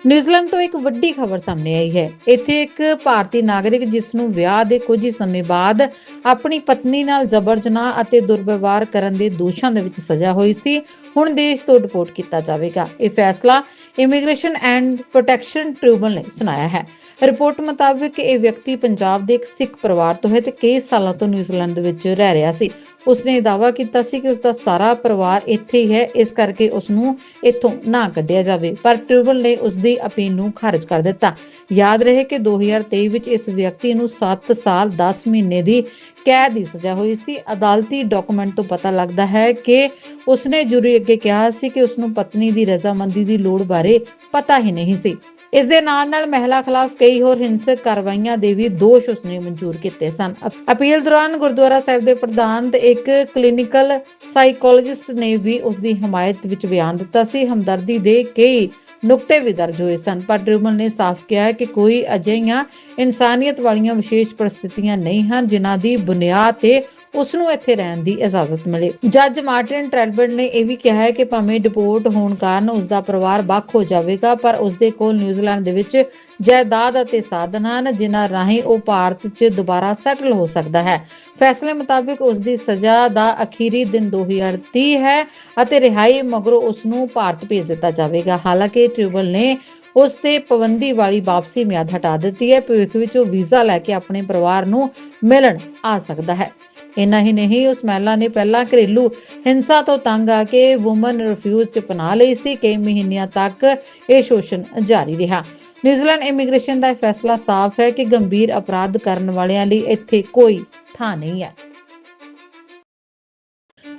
ਨਿਊਜ਼ੀਲੈਂਡ ਤੋਂ ਇੱਕ ਵੱਡੀ ਖਬਰ ਸਾਹਮਣੇ ਆਈ ਹੈ। ਇੱਥੇ ਇੱਕ ਭਾਰਤੀ ਨਾਗਰਿਕ ਜਿਸ ਨੂੰ ਵਿਆਹ ਦੇ ਕੁਝ ਹੀ ਸਮੇਂ ਬਾਅਦ ਆਪਣੀ ਪਤਨੀ ਨਾਲ ਜ਼ਬਰ ਜਨਾਹ ਅਤੇ ਦੁਰਵਿਵਹਾਰ ਕਰਨ ਦੇ ਦੋਸ਼ਾਂ ਦੇ ਵਿੱਚ ਸਜ਼ਾ ਹੋਈ ਸੀ, ਹੁਣ ਦੇਸ਼ ਤੋਂ ਡਿਪੋਰਟ ਕੀਤਾ ਜਾਵੇਗਾ। ਇਹ ਫੈਸਲਾ ਇਮੀਗ੍ਰੇਸ਼ਨ ਐਂਡ ਪ੍ਰੋਟੈਕਸ਼ਨ ਟ੍ਰਿਬਿਊਨਲ ਨੇ ਸੁਣਾਇਆ ਹੈ। ਰਿਪੋਰਟ ਮੁਤਾਬਕ ਇਹ ਵਿਅਕਤੀ ਪੰਜਾਬ ਦੇ ਇੱਕ ਸਿੱਖ ਪਰਿਵਾਰ ਤੋਂ ਹੈ ਤੇ ਕਈ ਸਾਲਾਂ ਤੋਂ ਨਿਊਜ਼ੀਲੈਂਡ ਦੇ ਵਿੱਚ ਰਹਿ ਰਿਹਾ ਸੀ। ਉਸਨੇ ਦਾਅਵਾ ਕੀਤਾ ਸੀ ਕਿ ਉਸਦਾ ਸਾਰਾ ਪਰਿਵਾਰ ਇੱਥੇ ਹੀ ਹੈ, ਇਸ ਕਰਕੇ ਉਸ ਨੂੰ ਇੱਥੋਂ ਨਾ ਕੱਢਿਆ ਜਾਵੇ। ਪਰ ਟ੍ਰਿਬਿਊਨਲ ਨੇ ਉਸ ਦੀ ਅਪੀਲ ਨੂੰ ਖਾਰਜ ਕਰ ਦਿੱਤਾ। ਯਾਦ ਰਹੇ ਕਿ 2023 ਵਿੱਚ ਇਸ ਵਿਅਕਤੀ ਨੂੰ 7 ਸਾਲ 10 ਮਹੀਨੇ ਦੀ ਕੈਦ ਦੀ ਸਜ਼ਾ ਹੋਈ ਸੀ। ਅਦਾਲਤੀ ਡਾਕੂਮੈਂਟ ਤੋਂ ਪਤਾ ਲੱਗਦਾ ਹੈ ਕਿ ਉਸਨੇ ਜੁਰੀ ਅੱਗੇ ਕਿਹਾ ਸੀ ਕਿ ਉਸ ਨੂੰ ਪਤਨੀ ਦੀ ਰਜ਼ਾਮੰਦੀ ਦੀ ਲੋੜ ਬਾਰੇ ਪਤਾ ਹੀ ਨਹੀਂ ਸੀ। ਇਸ ਦੇ ਨਾਲ ਨਾਲ ਮਹਿਲਾ ਖਿਲਾਫ ਕਈ ਹੋਰ ਹਿੰਸਕ ਕਾਰਵਾਈਆਂ ਦੇ ਵੀ ਦੋਸ਼ ਉਸਨੇ ਮਨਜ਼ੂਰ ਕੀਤੇ ਸਨ। ਅਪੀਲ ਦੌਰਾਨ ਗੁਰਦੁਆਰਾ ਸਾਹਿਬ ਦੇ ਪ੍ਰਧਾਨ ਤੇ ਇੱਕ ਕਲੀਨਿਕਲ ਸਾਈਕੋਲੋਜਿਸਟ ਨੇ ਵੀ ਉਸ ਦੀ ਹਮਾਇਤ ਵਿੱਚ ਬਿਆਨ ਦਿੱਤਾ ਸੀ। ਹਮਦਰਦੀ ਦੇ ਕਈ ਨੁਕਤੇ ਵੀ ਦਰਜ ਹੋਏ ਸਨ, ਪਰ ਟ੍ਰਿਬਿਊਨਲ ਨੇ ਸਾਫ਼ ਕਿਹਾ ਕਿ ਕੋਈ ਅਜਿਹੀਆਂ ਇਨਸਾਨੀਅਤ ਵਾਲੀਆਂ ਵਿਸ਼ੇਸ਼ ਪਰਿਸਥਿਤੀਆਂ ਨਹੀਂ ਹਨ, ਜਿਨ੍ਹਾਂ ਦੀ ਬੁਨਿਆਦ ਤੇ ਉਸ ਨੂੰ ਇੱਥੇ ਰਹਿਣ ਦੀ ਇਜਾਜ਼ਤ ਮਿਲੇ। ਜੱਜ ਮਾਰਟਿਨ ਟ੍ਰੈਲਬਰਟ ਨੇ ਇਹ ਵੀ ਕਿਹਾ ਹੈ ਕਿ ਭਾਵੇਂ ਡਿਪੋਰਟ ਹੋਣ ਕਾਰਨ ਉਸ ਦਾ ਪਰਿਵਾਰ ਵੱਖ ਹੋ ਜਾਵੇਗਾ, ਪਰ ਉਸ ਦੇ ਕੋਲ ਨਿਊਜ਼ੀਲੈਂਡ ਦੇ ਵਿੱਚ ਜਾਇਦਾਦ ਅਤੇ ਸਾਧਨ ਹਨ, ਜਿਨ੍ਹਾਂ ਰਾਹੀਂ ਉਹ ਭਾਰਤ 'ਚ ਦੁਬਾਰਾ ਸੈਟਲ ਹੋ ਸਕਦਾ ਹੈ। ਫੈਸਲੇ ਮੁਤਾਬਿਕ ਉਸ ਦੀ ਸਜ਼ਾ ਦਾ ਅਖੀਰੀ ਦਿਨ 2030 ਹੈ ਅਤੇ ਰਿਹਾਈ ਮਗਰੋਂ ਉਸ ਨੂੰ ਭਾਰਤ ਭੇਜ ਦਿੱਤਾ ਜਾਵੇਗਾ। ਹਾਲਾਂਕਿ ਟ੍ਰਿਬਿਊਨਲ ਨੇ ਉਸ ਤੇ ਪਾਬੰਦੀ ਵਾਲੀ ਵਾਪਸੀ ਮਿਆਦ ਹਟਾ ਦਿੱਤੀ ਹੈ। ਭਵਿੱਖ ਵਿੱਚ ਉਹ ਵੀਜ਼ਾ ਲੈ ਕੇ ਆਪਣੇ ਪਰਿਵਾਰ ਨੂੰ ਮਿਲਣ ਆ ਸਕਦਾ ਹੈ। ਇੰਨਾ ਹੀ ਨਹੀਂ, ਉਸ ਮਹਿਲਾ ਨੇ ਪਹਿਲਾਂ ਘਰੇਲੂ ਹਿੰਸਾ ਤੋਂ ਤੰਗ ਆ ਕੇ ਔਮਨ ਰਿਫਿਊਜ ਚ ਪਨਾਹ ਲਈ ਸੀ, ਕਈ ਮਹੀਨਿਆਂ ਤੱਕ ਇਹ ਸ਼ੋਸ਼ਣ ਜਾਰੀ ਰਿਹਾ। ਨਿਊਜ਼ੀਲੈਂਡ ਇਮੀਗ੍ਰੇਸ਼ਨ ਦਾ ਇਹ ਫੈਸਲਾ ਸਾਫ਼ ਹੈ ਕਿ ਗੰਭੀਰ ਅਪਰਾਧ ਕਰਨ ਵਾਲਿਆਂ ਲਈ ਇੱਥੇ ਕੋਈ ਥਾਂ ਨਹੀਂ ਹੈ।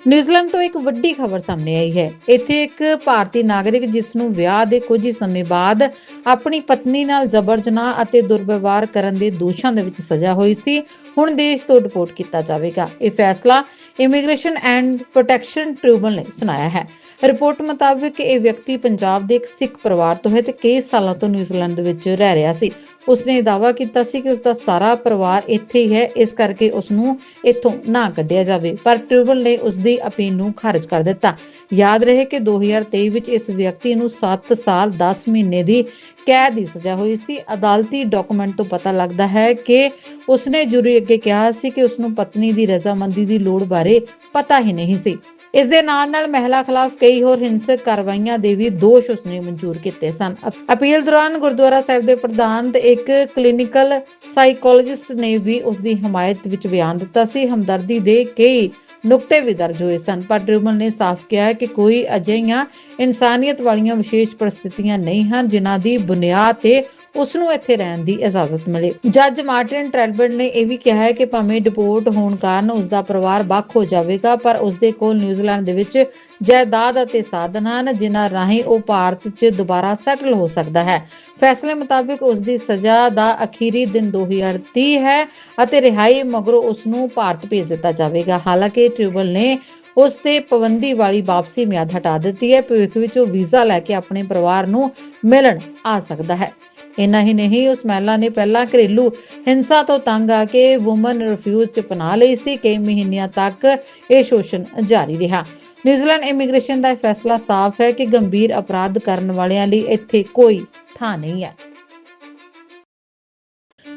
ਨਿਊਜ਼ੀਲੈਂਡ ਤੋਂ ਇੱਕ ਵੱਡੀ ਖਬਰ ਸਾਹਮਣੇ ਆਈ ਹੈ। ਇੱਥੇ ਇੱਕ ਭਾਰਤੀ ਨਾਗਰਿਕ ਜਿਸ ਨੂੰ ਵਿਆਹ ਦੇ ਕੁਝ ਹੀ ਸਮੇਂ ਬਾਅਦ ਆਪਣੀ ਪਤਨੀ ਨਾਲ ਜ਼ਬਰ ਜਨਾਹ ਅਤੇ ਦੁਰਵਿਵਹਾਰ ਕਰਨ ਦੇ ਦੋਸ਼ਾਂ ਦੇ ਵਿੱਚ ਸਜ਼ਾ ਹੋਈ ਸੀ, ਹੁਣ ਦੇਸ਼ ਤੋਂ ਡਿਪੋਰਟ ਕੀਤਾ ਜਾਵੇਗਾ। ਇਹ ਫੈਸਲਾ ਇਮੀਗ੍ਰੇਸ਼ਨ ਐਂਡ ਪ੍ਰੋਟੈਕਸ਼ਨ ਟ੍ਰਿਬਿਊਨਲ ਨੇ ਸੁਣਾਇਆ ਹੈ। ਰਿਪੋਰਟ ਮੁਤਾਬਕ ਇਹ ਵਿਅਕਤੀ ਪੰਜਾਬ ਦੇ ਇੱਕ ਸਿੱਖ ਪਰਿਵਾਰ ਤੋਂ ਹੈ ਤੇ ਕਈ ਸਾਲਾਂ ਤੋਂ ਨਿਊਜ਼ੀਲੈਂਡ ਦੇ ਵਿੱਚ ਰਹਿ ਰਿਹਾ ਸੀ। ਉਸਨੇ ਦਾਅਵਾ ਕੀਤਾ ਸੀ ਕਿ ਉਸਦਾ ਸਾਰਾ ਪਰਿਵਾਰ ਇੱਥੇ ਹੀ ਹੈ, ਇਸ ਕਰਕੇ ਉਸ ਨੂੰ ਇੱਥੋਂ ਨਾ ਕੱਢਿਆ ਜਾਵੇ। ਪਰ ਟ੍ਰਿਬਿਊਨਲ ਨੇ ਉਸ ਦੀ ਅਪੀਲ ਨੂੰ ਖਾਰਜ ਕਰ ਦਿੱਤਾ। ਯਾਦ ਰਹੇ ਕਿ 2023 ਵਿੱਚ ਇਸ ਵਿਅਕਤੀ ਨੂੰ 7 ਸਾਲ 10 ਮਹੀਨੇ ਦੀ ਕੈਦ ਦੀ ਸਜ਼ਾ ਹੋਈ ਸੀ। ਅਦਾਲਤੀ ਡਾਕੂਮੈਂਟ ਤੋਂ ਪਤਾ ਲੱਗਦਾ ਹੈ ਕਿ ਉਸਨੇ ਜੁਰੀ ਅੱਗੇ ਕਿਹਾ ਸੀ ਕਿ ਉਸ ਨੂੰ ਪਤਨੀ ਦੀ ਰਜ਼ਾਮੰਦੀ ਦੀ ਲੋੜ ਬਾਰੇ ਪਤਾ ਹੀ ਨਹੀਂ ਸੀ। ਇਸ ਦੇ ਨਾਲ ਨਾਲ ਮਹਿਲਾ ਖਿਲਾਫ ਕਈ ਹੋਰ ਹਿੰਸਕ ਕਾਰਵਾਈਆਂ ਦੇ ਵੀ ਦੋਸ਼ ਉਸਨੇ ਮਨਜ਼ੂਰ ਕੀਤੇ ਸਨ। ਅਪੀਲ ਦੌਰਾਨ ਗੁਰਦੁਆਰਾ ਸਾਹਿਬ ਦੇ ਪ੍ਰਧਾਨ ਤੇ ਇੱਕ ਕਲੀਨਿਕਲ ਸਾਈਕੋਲੋਜਿਸਟ ਨੇ ਵੀ ਉਸ ਦੀ ਹਮਾਇਤ ਵਿੱਚ ਬਿਆਨ ਦਿੱਤਾ ਸੀ। ਹਮਦਰਦੀ ਦੇ ਕਈ ਨੁਕਤੇ ਵੀ ਦਰਜ ਹੋਏ ਸਨ, ਪਰ ਟ੍ਰਿਬਿਊਨਲ ਨੇ ਸਾਫ਼ ਕਿਹਾ ਕਿ ਕੋਈ ਅਜਿਹੀਆਂ ਇਨਸਾਨੀਅਤ ਵਾਲੀਆਂ ਵਿਸ਼ੇਸ਼ ਪਰਿਸਥਿਤੀਆਂ ਨਹੀਂ ਹਨ, ਜਿਨ੍ਹਾਂ ਦੀ ਬੁਨਿਆਦ ਤੇ ਉਸ ਨੂੰ ਇੱਥੇ ਰਹਿਣ ਦੀ ਇਜਾਜ਼ਤ ਮਿਲੇ। ਜੱਜ ਮਾਰਟਿਨ ਟ੍ਰੈਲਬਰਟ ਨੇ ਇਹ ਵੀ ਕਿਹਾ ਹੈ ਕਿ ਭਾਵੇਂ ਡਿਪੋਰਟ ਹੋਣ ਕਾਰਨ ਉਸ ਦਾ ਪਰਿਵਾਰ ਵੱਖ ਹੋ ਜਾਵੇਗਾ, ਪਰ ਉਸ ਦੇ ਕੋਲ ਨਿਊਜ਼ੀਲੈਂਡ ਦੇ ਵਿੱਚ ਜਾਇਦਾਦ ਅਤੇ ਸਾਧਨ ਹਨ, ਜਿਨ੍ਹਾਂ ਰਾਹੀਂ ਉਹ ਭਾਰਤ 'ਚ ਦੁਬਾਰਾ ਸੈਟਲ ਹੋ ਸਕਦਾ ਹੈ। ਫੈਸਲੇ ਮੁਤਾਬਿਕ ਉਸ ਦੀ ਸਜ਼ਾ ਦਾ ਅਖੀਰੀ ਦਿਨ 2030 ਹੈ ਅਤੇ ਰਿਹਾਈ ਮਗਰੋਂ ਉਸ ਨੂੰ ਭਾਰਤ ਭੇਜ ਦਿੱਤਾ ਜਾਵੇਗਾ। ਹਾਲਾਂਕਿ ਟ੍ਰਿਬਿਊਨਲ ਨੇ ਉਸ ਤੇ ਪਾਬੰਦੀ ਵਾਲੀ ਵਾਪਸੀ ਮਿਆਦ ਹਟਾ ਦਿੱਤੀ ਹੈ। ਭਵਿੱਖ ਵਿੱਚ ਉਹ ਵੀਜ਼ਾ ਲੈ ਕੇ ਆਪਣੇ ਪਰਿਵਾਰ ਨੂੰ ਮਿਲਣ ਆ ਸਕਦਾ ਹੈ। ਇੰਨਾ ਹੀ ਨਹੀਂ, ਉਸ ਮਹਿਲਾ ਨੇ ਪਹਿਲਾਂ ਘਰੇਲੂ ਹਿੰਸਾ ਤੋਂ ਤੰਗ ਆ ਕੇ ਔਮਨ ਰਿਫਿਊਜ ਚ ਪਨਾਹ ਲਈ ਸੀ, ਕਈ ਮਹੀਨਿਆਂ ਤੱਕ ਇਹ ਸ਼ੋਸ਼ਣ ਜਾਰੀ ਰਿਹਾ। ਨਿਊਜ਼ੀਲੈਂਡ ਇਮੀਗ੍ਰੇਸ਼ਨ ਦਾ ਇਹ ਫੈਸਲਾ ਸਾਫ਼ ਹੈ ਕਿ ਗੰਭੀਰ ਅਪਰਾਧ ਕਰਨ ਵਾਲਿਆਂ ਲਈ ਇੱਥੇ ਕੋਈ ਥਾਂ ਨਹੀਂ ਹੈ।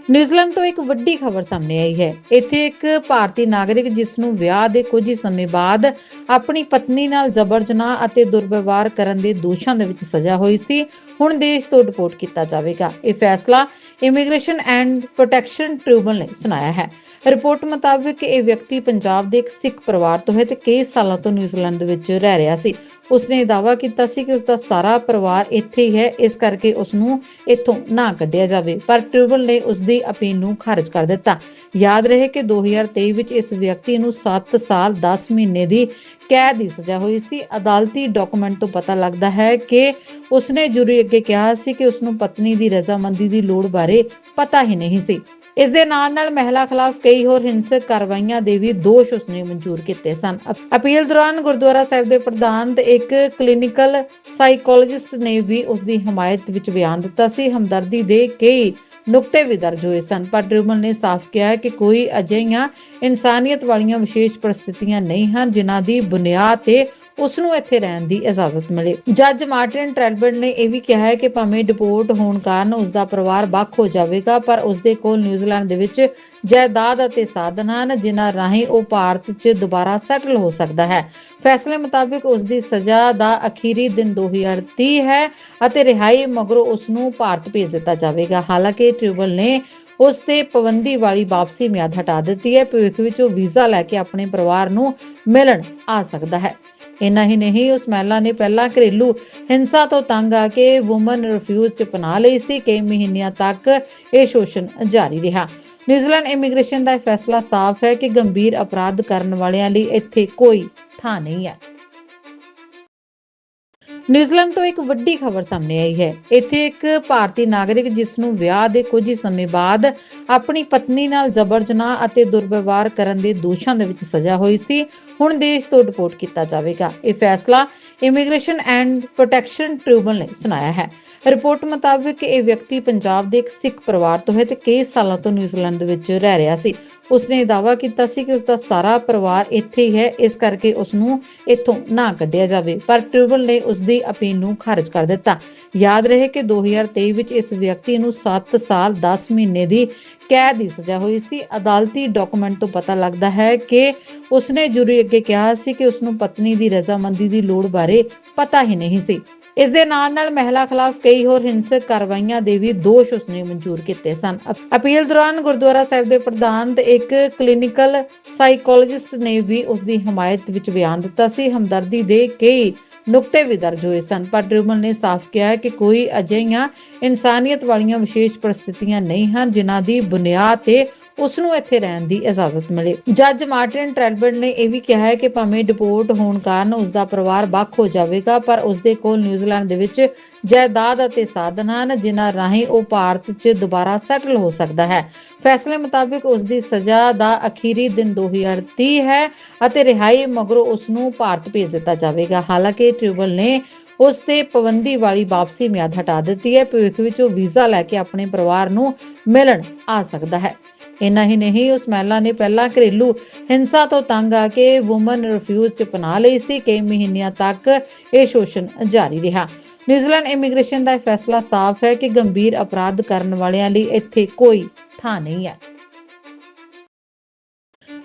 ਨਿਊਜ਼ੀਲੈਂਡ ਤੋਂ ਇੱਕ ਵੱਡੀ ਖਬਰ ਸਾਹਮਣੇ ਆਈ ਹੈ। ਇੱਥੇ ਇੱਕ ਭਾਰਤੀ ਨਾਗਰਿਕ ਜਿਸ ਨੂੰ ਵਿਆਹ ਦੇ ਕੁਝ ਹੀ ਸਮੇਂ ਬਾਅਦ ਆਪਣੀ ਪਤਨੀ ਨਾਲ ਜ਼ਬਰ ਜਨਾਹ ਅਤੇ ਦੁਰਵਿਵਹਾਰ ਕਰਨ ਦੇ ਦੋਸ਼ਾਂ ਦੇ ਵਿੱਚ ਸਜ਼ਾ ਹੋਈ ਸੀ, ਹੁਣ ਦੇਸ਼ ਤੋਂ ਡਿਪੋਰਟ ਕੀਤਾ ਜਾਵੇਗਾ। ਇਹ ਫੈਸਲਾ ਇਮੀਗ੍ਰੇਸ਼ਨ ਐਂਡ ਪ੍ਰੋਟੈਕਸ਼ਨ ਟ੍ਰਿਬਿਊਨਲ ਨੇ ਸੁਣਾਇਆ ਹੈ। ਰਿਪੋਰਟ ਮੁਤਾਬਕ ਇਹ ਵਿਅਕਤੀ ਪੰਜਾਬ ਦੇ ਇੱਕ ਸਿੱਖ ਪਰਿਵਾਰ ਤੋਂ ਹੈ ਤੇ ਕਈ ਸਾਲਾਂ ਤੋਂ ਨਿਊਜ਼ੀਲੈਂਡ ਵਿੱਚ ਰਹਿ ਰਿਹਾ ਸੀ। ਉਸਨੇ ਦਾਅਵਾ ਕੀਤਾ ਸੀ ਕਿ ਉਸਦਾ ਸਾਰਾ ਪਰਿਵਾਰ ਇੱਥੇ ਹੀ ਹੈ, ਇਸ ਕਰਕੇ ਉਸ ਨੂੰ ਇੱਥੋਂ ਨਾ ਕੱਢਿਆ ਜਾਵੇ, ਪਰ ਟ੍ਰਿਬਿਊਨਲ ਨੇ ਉਸ ਦੀ ਅਪੀਲ ਨੂੰ ਖਾਰਜ ਕਰ ਦਿੱਤਾ। ਯਾਦ ਰਹੇ ਕਿ 2023 ਵਿੱਚ ਇਸ ਵਿਅਕਤੀ ਨੂੰ 7 ਸਾਲ 10 ਮਹੀਨੇ ਦੀ ਕੈਦ ਦੀ ਸਜ਼ਾ ਹੋਈ ਸੀ। ਅਦਾਲਤੀ ਡਾਕੂਮੈਂਟ ਤੋਂ ਪਤਾ ਲੱਗਦਾ ਹੈ ਕਿ ਉਸਨੇ ਜੁਰੀ ਅੱਗੇ ਕਿਹਾ ਸੀ ਕਿ ਉਸ ਨੂੰ ਪਤਨੀ ਦੀ ਰਜ਼ਾਮੰਦੀ ਦੀ ਲੋੜ ਬਾਰੇ ਪਤਾ ਹੀ ਨਹੀਂ ਸੀ। ਇਸ ਦੇ ਨਾਲ ਨਾਲ ਮਹਿਲਾ ਖਿਲਾਫ ਕਈ ਹੋਰ ਹਿੰਸਕ ਕਾਰਵਾਈਆਂ ਦੇ ਵੀ ਦੋਸ਼ ਉਸਨੇ ਮਨਜ਼ੂਰ ਕੀਤੇ ਸਨ। ਅਪੀਲ ਦੌਰਾਨ ਗੁਰਦੁਆਰਾ ਸਾਹਿਬ ਦੇ ਪ੍ਰਧਾਨ ਤੇ ਇੱਕ ਕਲੀਨਿਕਲ ਸਾਈਕੋਲੋਜਿਸਟ ਨੇ ਵੀ ਉਸ ਦੀ ਹਮਾਇਤ ਵਿੱਚ ਬਿਆਨ ਦਿੱਤਾ ਸੀ। ਹਮਦਰਦੀ ਦੇ ਕਈ ਨੁਕਤੇ ਵੀ ਦਰਜ ਹੋਏ ਸਨ, ਪਰ ਟ੍ਰਿਬਿਊਨਲ ਨੇ ਸਾਫ਼ ਕਿਹਾ ਕਿ ਕੋਈ ਅਜਿਹੀਆਂ ਇਨਸਾਨੀਅਤ ਵਾਲੀਆਂ ਵਿਸ਼ੇਸ਼ ਪਰਿਸਥਿਤੀਆਂ ਨਹੀਂ ਹਨ, ਜਿਨ੍ਹਾਂ ਦੀ ਬੁਨਿਆਦ ਤੇ ਉਸ ਨੂੰ ਇੱਥੇ ਰਹਿਣ ਦੀ ਇਜਾਜ਼ਤ ਮਿਲੇ। ਜੱਜ ਮਾਰਟਿਨ ਟ੍ਰੈਲਬਰਟ ਨੇ ਇਹ ਵੀ ਕਿਹਾ ਹੈ ਕਿ ਭਾਵੇਂ ਡਿਪੋਰਟ ਹੋਣ ਕਾਰਨ ਉਸ ਦਾ ਪਰਿਵਾਰ ਵੱਖ ਹੋ ਜਾਵੇਗਾ, ਪਰ ਉਸ ਦੇ ਕੋਲ ਨਿਊਜ਼ੀਲੈਂਡ ਦੇ ਵਿੱਚ ਜਾਇਦਾਦ ਅਤੇ ਸਾਧਨ ਹਨ, ਜਿਨ੍ਹਾਂ ਰਾਹੀਂ ਉਹ ਭਾਰਤ 'ਚ ਦੁਬਾਰਾ ਸੈਟਲ ਹੋ ਸਕਦਾ ਹੈ। ਫੈਸਲੇ ਮੁਤਾਬਿਕ ਉਸ ਦੀ ਸਜ਼ਾ ਦਾ ਅਖੀਰੀ ਦਿਨ 2030 ਹੈ ਅਤੇ ਰਿਹਾਈ ਮਗਰੋਂ ਉਸ ਨੂੰ ਭਾਰਤ ਭੇਜ ਦਿੱਤਾ ਜਾਵੇਗਾ। ਹਾਲਾਂਕਿ ਟ੍ਰਿਬਿਊਨਲ ਨੇ ਉਸ ਤੇ ਪਾਬੰਦੀ ਵਾਲੀ ਵਾਪਸੀ ਮਿਆਦ ਹਟਾ ਦਿੱਤੀ ਹੈ। ਭਵਿੱਖ ਵਿੱਚ ਉਹ ਵੀਜ਼ਾ ਲੈ ਕੇ ਆਪਣੇ ਪਰਿਵਾਰ ਨੂੰ ਮਿਲਣ ਆ ਸਕਦਾ ਹੈ। ਇੰਨਾ ਹੀ ਨਹੀਂ, ਉਸ ਮਹਿਲਾ ਨੇ ਪਹਿਲਾਂ ਘਰੇਲੂ ਹਿੰਸਾ ਤੋਂ ਤੰਗ ਆ ਕੇ ਔਮਨ ਰਿਫਿਊਜ ਚ ਪਨਾਹ ਲਈ ਸੀ, ਕਈ ਮਹੀਨਿਆਂ ਤੱਕ ਇਹ ਸ਼ੋਸ਼ਣ ਜਾਰੀ ਰਿਹਾ। ਨਿਊਜ਼ੀਲੈਂਡ ਇਮੀਗ੍ਰੇਸ਼ਨ ਦਾ ਇਹ ਫੈਸਲਾ ਸਾਫ਼ ਹੈ ਕਿ ਗੰਭੀਰ ਅਪਰਾਧ ਕਰਨ ਵਾਲਿਆਂ ਲਈ ਇੱਥੇ ਕੋਈ ਥਾਂ ਨਹੀਂ ਹੈ। ਨਿਊਜ਼ੀਲੈਂਡ ਤੋਂ ਇੱਕ ਵੱਡੀ ਖਬਰ ਸਾਹਮਣੇ ਆਈ ਹੈ। ਇੱਥੇ ਇੱਕ ਭਾਰਤੀ ਨਾਗਰਿਕ ਜਿਸ ਨੂੰ ਵਿਆਹ ਦੇ ਕੁਝ ਹੀ ਸਮੇਂ ਬਾਅਦ ਆਪਣੀ ਪਤਨੀ ਨਾਲ ਜ਼ਬਰ ਜਨਾਹ ਅਤੇ ਦੁਰਵਿਵਹਾਰ ਕਰਨ ਦੇ ਦੋਸ਼ਾਂ ਦੇ ਵਿੱਚ ਸਜ਼ਾ ਹੋਈ ਸੀ, ਹੁਣ ਦੇਸ਼ ਤੋਂ ਡਿਪੋਰਟ ਕੀਤਾ ਜਾਵੇਗਾ। ਇਹ ਫੈਸਲਾ ਇਮੀਗ੍ਰੇਸ਼ਨ ਐਂਡ ਪ੍ਰੋਟੈਕਸ਼ਨ ਟ੍ਰਿਬਿਊਨਲ ਨੇ ਸੁਣਾਇਆ ਹੈ। ਰਿਪੋਰਟ ਮੁਤਾਬਕ ਇਹ ਵਿਅਕਤੀ ਪੰਜਾਬ ਦੇ ਇੱਕ ਸਿੱਖ ਪਰਿਵਾਰ ਤੋਂ ਹੈ ਤੇ ਕਈ ਸਾਲਾਂ ਤੋਂ ਨਿਊਜ਼ੀਲੈਂਡ ਦੇ ਵਿੱਚ ਰਹਿ ਰਿਹਾ ਸੀ। ਉਸਨੇ ਦਾਅਵਾ ਕੀਤਾ ਸੀ ਕਿ ਉਸਦਾ ਸਾਰਾ ਪਰਿਵਾਰ ਇੱਥੇ ਹੀ ਹੈ, ਇਸ ਕਰਕੇ ਉਸ ਨੂੰ ਇੱਥੋਂ ਨਾ ਕੱਢਿਆ ਜਾਵੇ। ਪਰ ਟ੍ਰਿਬਿਊਨਲ ਨੇ ਉਸ ਦੀ ਅਪੀਲ ਨੂੰ ਖਾਰਜ ਕਰ ਦਿੱਤਾ। ਯਾਦ ਰਹੇ ਕਿ 2023 ਵਿੱਚ ਇਸ ਵਿਅਕਤੀ ਨੂੰ 7 ਸਾਲ 10 ਮਹੀਨੇ ਦੀ ਕੈਦ ਦੀ ਸਜ਼ਾ ਹੋਈ ਸੀ। ਅਦਾਲਤੀ ਡਾਕੂਮੈਂਟ ਤੋਂ ਪਤਾ ਲੱਗਦਾ ਹੈ ਕਿ ਉਸਨੇ ਜੁਰੀ ਅੱਗੇ ਕਿਹਾ ਸੀ ਕਿ ਉਸ ਨੂੰ ਪਤਨੀ ਦੀ ਰਜ਼ਾਮੰਦੀ ਦੀ ਲੋੜ ਬਾਰੇ ਪਤਾ ਹੀ ਨਹੀਂ ਸੀ। ਇਸ ਦੇ ਨਾਲ ਨਾਲ ਮਹਿਲਾ ਖਿਲਾਫ ਕਈ ਹੋਰ ਹਿੰਸਕ ਕਾਰਵਾਈਆਂ ਦੇ ਵੀ ਦੋਸ਼ ਉਸਨੇ ਮਨਜ਼ੂਰ ਕੀਤੇ ਸਨ। ਅਪੀਲ ਦੌਰਾਨ ਗੁਰਦੁਆਰਾ ਸਾਹਿਬ ਦੇ ਪ੍ਰਧਾਨ ਤੇ ਇੱਕ ਕਲੀਨਿਕਲ ਸਾਈਕੋਲੋਜਿਸਟ ਨੇ ਵੀ ਉਸ ਦੀ ਹਮਾਇਤ ਵਿੱਚ ਬਿਆਨ ਦਿੱਤਾ ਸੀ। ਹਮਦਰਦੀ ਦੇ ਕਈ ਨੁਕਤੇ ਵੀ ਦਰਜ ਹੋਏ ਸਨ, ਪਰ ਟ੍ਰਿਬਿਊਨਲ ਨੇ ਸਾਫ਼ ਕਿਹਾ ਕਿ ਕੋਈ ਅਜਿਹੀਆਂ ਇਨਸਾਨੀਅਤ ਵਾਲੀਆਂ ਵਿਸ਼ੇਸ਼ ਪਰਿਸਥਿਤੀਆਂ ਨਹੀਂ ਹਨ, ਜਿਨ੍ਹਾਂ ਦੀ ਬੁਨਿਆਦ ਤੇ ਉਸ ਨੂੰ ਇੱਥੇ ਰਹਿਣ ਦੀ ਇਜਾਜ਼ਤ ਮਿਲੇ। ਜੱਜ ਮਾਰਟਿਨ ਟ੍ਰੈਲਬਰਟ ਨੇ ਇਹ ਵੀ ਕਿਹਾ ਹੈ ਕਿ ਭਾਵੇਂ ਡਿਪੋਰਟ ਹੋਣ ਕਾਰਨ ਉਸ ਦਾ ਪਰਿਵਾਰ ਵੱਖ ਹੋ ਜਾਵੇਗਾ, ਪਰ ਉਸ ਦੇ ਕੋਲ ਨਿਊਜ਼ੀਲੈਂਡ ਦੇ ਵਿੱਚ ਜਾਇਦਾਦ ਅਤੇ ਸਾਧਨ ਹਨ, ਜਿਨ੍ਹਾਂ ਰਾਹੀਂ ਉਹ ਭਾਰਤ 'ਚ ਦੁਬਾਰਾ ਸੈਟਲ ਹੋ ਸਕਦਾ ਹੈ। ਫੈਸਲੇ ਮੁਤਾਬਿਕ ਉਸ ਦੀ ਸਜ਼ਾ ਦਾ ਅਖੀਰੀ ਦਿਨ 2030 ਹੈ ਅਤੇ ਰਿਹਾਈ ਮਗਰੋਂ ਉਸ ਨੂੰ ਭਾਰਤ ਭੇਜ ਦਿੱਤਾ ਜਾਵੇਗਾ। ਹਾਲਾਂਕਿ ਟ੍ਰਿਬਿਊਨਲ ਨੇ ਉਸ ਤੇ ਪਾਬੰਦੀ ਵਾਲੀ ਵਾਪਸੀ ਮਿਆਦ ਹਟਾ ਦਿੱਤੀ ਹੈ। ਭਵਿੱਖ ਵਿੱਚ ਉਹ ਵੀਜ਼ਾ ਲੈ ਕੇ ਆਪਣੇ ਪਰਿਵਾਰ ਨੂੰ ਮਿਲਣ ਆ ਸਕਦਾ ਹੈ। ਇੰਨਾ ਹੀ ਨਹੀਂ ਉਸ ਮਹਿਲਾ ਨੇ ਪਹਿਲਾਂ ਘਰੇਲੂ ਹਿੰਸਾ ਤੋਂ ਤੰਗ ਆ ਕੇ ਔਮਨ ਰਿਫਿਊਜ ਚ ਪਨਾਹ ਲਈ ਸੀ, ਕਈ ਮਹੀਨਿਆਂ ਤੱਕ ਇਹ ਸ਼ੋਸ਼ਣ ਜਾਰੀ ਰਿਹਾ। ਨਿਊਜ਼ੀਲੈਂਡ ਇਮੀਗ੍ਰੇਸ਼ਨ ਦਾ ਫੈਸਲਾ ਸਾਫ਼ ਹੈ ਕਿ ਗੰਭੀਰ ਅਪਰਾਧ ਕਰਨ ਵਾਲਿਆਂ ਲਈ ਇੱਥੇ ਕੋਈ ਥਾਂ ਨਹੀਂ ਹੈ।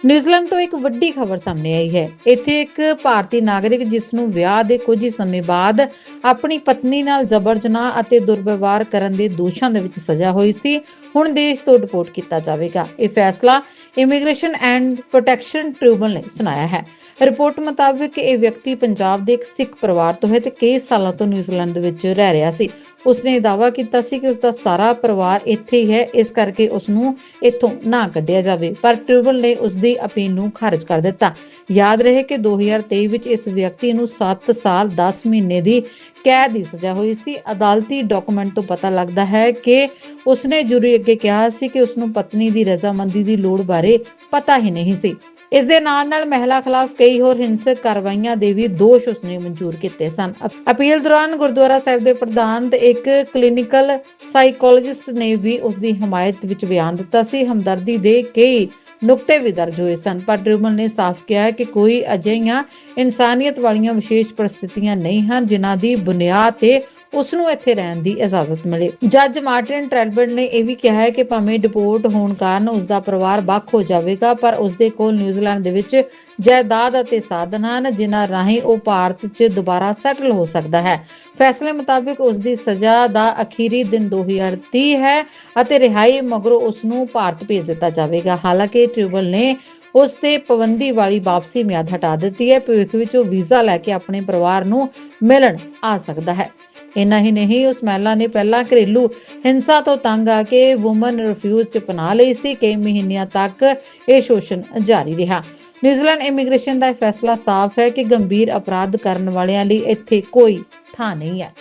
ਨਿਊਜ਼ੀਲੈਂਡ ਤੋਂ ਇੱਕ ਵੱਡੀ ਖਬਰ ਸਾਹਮਣੇ ਆਈ ਹੈ। ਇੱਥੇ ਇੱਕ ਭਾਰਤੀ ਨਾਗਰਿਕ ਜਿਸ ਨੂੰ ਵਿਆਹ ਦੇ ਕੁਝ ਹੀ ਸਮੇਂ ਬਾਅਦ ਆਪਣੀ ਪਤਨੀ ਨਾਲ ਜ਼ਬਰ ਜਨਾਹ ਅਤੇ ਦੁਰਵਿਵਹਾਰ ਕਰਨ ਦੇ ਦੋਸ਼ਾਂ ਦੇ ਵਿੱਚ ਸਜ਼ਾ ਹੋਈ ਸੀ ਹੁਣ ਦੇਸ਼ ਤੋਂ ਡਿਪੋਰਟ ਕੀਤਾ ਜਾਵੇਗਾ। ਇਹ ਫੈਸਲਾ ਇਮੀਗ੍ਰੇਸ਼ਨ ਐਂਡ ਪ੍ਰੋਟੈਕਸ਼ਨ ਟ੍ਰਿਬਿਊਨਲ ਨੇ ਸੁਣਾਇਆ ਹੈ। ਰਿਪੋਰਟ ਮੁਤਾਬਕ ਇਹ ਵਿਅਕਤੀ ਪੰਜਾਬ ਦੇ ਇੱਕ ਸਿੱਖ ਪਰਿਵਾਰ ਤੋਂ ਹੈ ਤੇ ਕਈ ਸਾਲਾਂ ਤੋਂ ਨਿਊਜ਼ੀਲੈਂਡ ਵਿੱਚ ਰਹਿ ਰਿਹਾ ਸੀ। ਉਸਨੇ ਦਾਅਵਾ ਕੀਤਾ ਸੀ ਕਿ ਉਸਦਾ ਸਾਰਾ ਪਰਿਵਾਰ ਇੱਥੇ ਹੀ ਹੈ, ਇਸ ਕਰਕੇ ਉਸ ਨੂੰ ਇੱਥੋਂ ਨਾ ਕੱਢਿਆ ਜਾਵੇ। ਪਰ ਟ੍ਰਿਬਿਊਨਲ ਨੇ ਉਸ ਦੀ ਅਪੀਲ ਨੂੰ ਖਾਰਜ ਕਰ ਦਿੱਤਾ। ਯਾਦ ਰਹੇ ਕਿ 2023 ਵਿੱਚ ਇਸ ਵਿਅਕਤੀ ਨੂੰ 7 ਸਾਲ 10 ਮਹੀਨੇ ਦੀ ਕੈਦ ਦੀ ਸਜ਼ਾ ਹੋਈ ਸੀ। ਅਦਾਲਤੀ ਡਾਕੂਮੈਂਟ ਤੋਂ ਪਤਾ ਲੱਗਦਾ ਹੈ ਕਿ ਉਸਨੇ ਜੁਰੀ ਅੱਗੇ ਕਿਹਾ ਸੀ ਕਿ ਉਸ ਪਤਨੀ ਦੀ ਰਜ਼ਾਮੰਦੀ ਦੀ ਲੋੜ ਬਾਰੇ ਪਤਾ ਹੀ ਨਹੀਂ ਸੀ। ਇਸ ਦੇ ਨਾਲ ਨਾਲ ਮਹਿਲਾ ਖਿਲਾਫ ਕਈ ਹੋਰ ਹਿੰਸਕ ਕਾਰਵਾਈਆਂ ਦੇ ਵੀ ਦੋਸ਼ ਉਸਨੇ ਮਨਜ਼ੂਰ ਕੀਤੇ ਸਨ। ਅਪੀਲ ਦੌਰਾਨ ਗੁਰਦੁਆਰਾ ਸਾਹਿਬ ਦੇ ਪ੍ਰਧਾਨ ਤੇ ਇੱਕ ਕਲੀਨਿਕਲ ਸਾਈਕੋਲੋਜਿਸਟ ਨੇ ਵੀ ਉਸ ਦੀ ਹਮਾਇਤ ਵਿੱਚ ਬਿਆਨ ਦਿੱਤਾ ਸੀ। ਹਮਦਰਦੀ ਦੇ ਕਈ ਨੁਕਤੇ ਵੀ ਦਰਜ ਹੋਏ ਸਨ, ਪਰ ਟ੍ਰਿਬਿਊਨਲ ਨੇ ਸਾਫ਼ ਕਿਹਾ ਹੈ ਕਿ ਕੋਈ ਅਜਿਹੀਆਂ ਇਨਸਾਨੀਅਤ ਵਾਲੀਆਂ ਵਿਸ਼ੇਸ਼ ਪਰਿਸਥਿਤੀਆਂ ਨਹੀਂ ਹਨ ਜਿਨ੍ਹਾਂ ਦੀ ਬੁਨਿਆਦ ਤੇ ਉਸ ਨੂੰ ਇੱਥੇ ਰਹਿਣ ਦੀ ਇਜਾਜ਼ਤ ਮਿਲੇ। ਜੱਜ ਮਾਰਟਿਨ ਟ੍ਰੈਲਬਰਟ ਨੇ ਇਹ ਵੀ ਕਿਹਾ ਹੈ ਕਿ ਭਾਵੇਂ ਡਿਪੋਰਟ ਹੋਣ ਕਾਰਨ ਉਸ ਦਾ ਪਰਿਵਾਰ ਵੱਖ ਹੋ ਜਾਵੇਗਾ, ਪਰ ਉਸ ਦੇ ਕੋਲ ਨਿਊਜ਼ੀਲੈਂਡ ਦੇ ਵਿੱਚ ਜਾਇਦਾਦ ਅਤੇ ਸਾਧਨ ਹਨ, ਜਿਨ੍ਹਾਂ ਰਾਹੀਂ ਉਹ ਭਾਰਤ 'ਚ ਦੁਬਾਰਾ ਸੈਟਲ ਹੋ ਸਕਦਾ ਹੈ। ਫੈਸਲੇ ਮੁਤਾਬਿਕ ਉਸ ਦੀ ਸਜ਼ਾ ਦਾ ਅਖੀਰੀ ਦਿਨ 2030 ਹੈ ਅਤੇ ਰਿਹਾਈ ਮਗਰੋਂ ਉਸ ਨੂੰ ਭਾਰਤ ਭੇਜ ਦਿੱਤਾ ਜਾਵੇਗਾ। ਹਾਲਾਂਕਿ ਟ੍ਰਿਬਿਊਨਲ ਨੇ ਉਸ ਤੇ ਪਾਬੰਦੀ ਵਾਲੀ ਵਾਪਸੀ ਮਿਆਦ ਹਟਾ ਦਿੱਤੀ ਹੈ। ਭਵਿੱਖ ਵਿੱਚ ਉਹ ਵੀਜ਼ਾ ਲੈ ਕੇ ਆਪਣੇ ਪਰਿਵਾਰ ਨੂੰ ਮਿਲਣ ਆ ਸਕਦਾ ਹੈ। ਇੰਨਾ ਹੀ ਨਹੀਂ, ਉਸ ਮਹਿਲਾ ਨੇ ਪਹਿਲਾਂ ਘਰੇਲੂ ਹਿੰਸਾ ਤੋਂ ਤੰਗ ਆ ਕੇ ਔਮਨ ਰਿਫਿਊਜ ਚ ਪਨਾਹ ਲਈ ਸੀ, ਕਈ ਮਹੀਨਿਆਂ ਤੱਕ ਇਹ ਸ਼ੋਸ਼ਣ ਜਾਰੀ ਰਿਹਾ। ਨਿਊਜ਼ੀਲੈਂਡ ਇਮੀਗ੍ਰੇਸ਼ਨ ਦਾ ਇਹ ਫੈਸਲਾ ਸਾਫ਼ ਹੈ ਕਿ ਗੰਭੀਰ ਅਪਰਾਧ ਕਰਨ ਵਾਲਿਆਂ ਲਈ ਇੱਥੇ ਕੋਈ ਥਾਂ ਨਹੀਂ ਹੈ।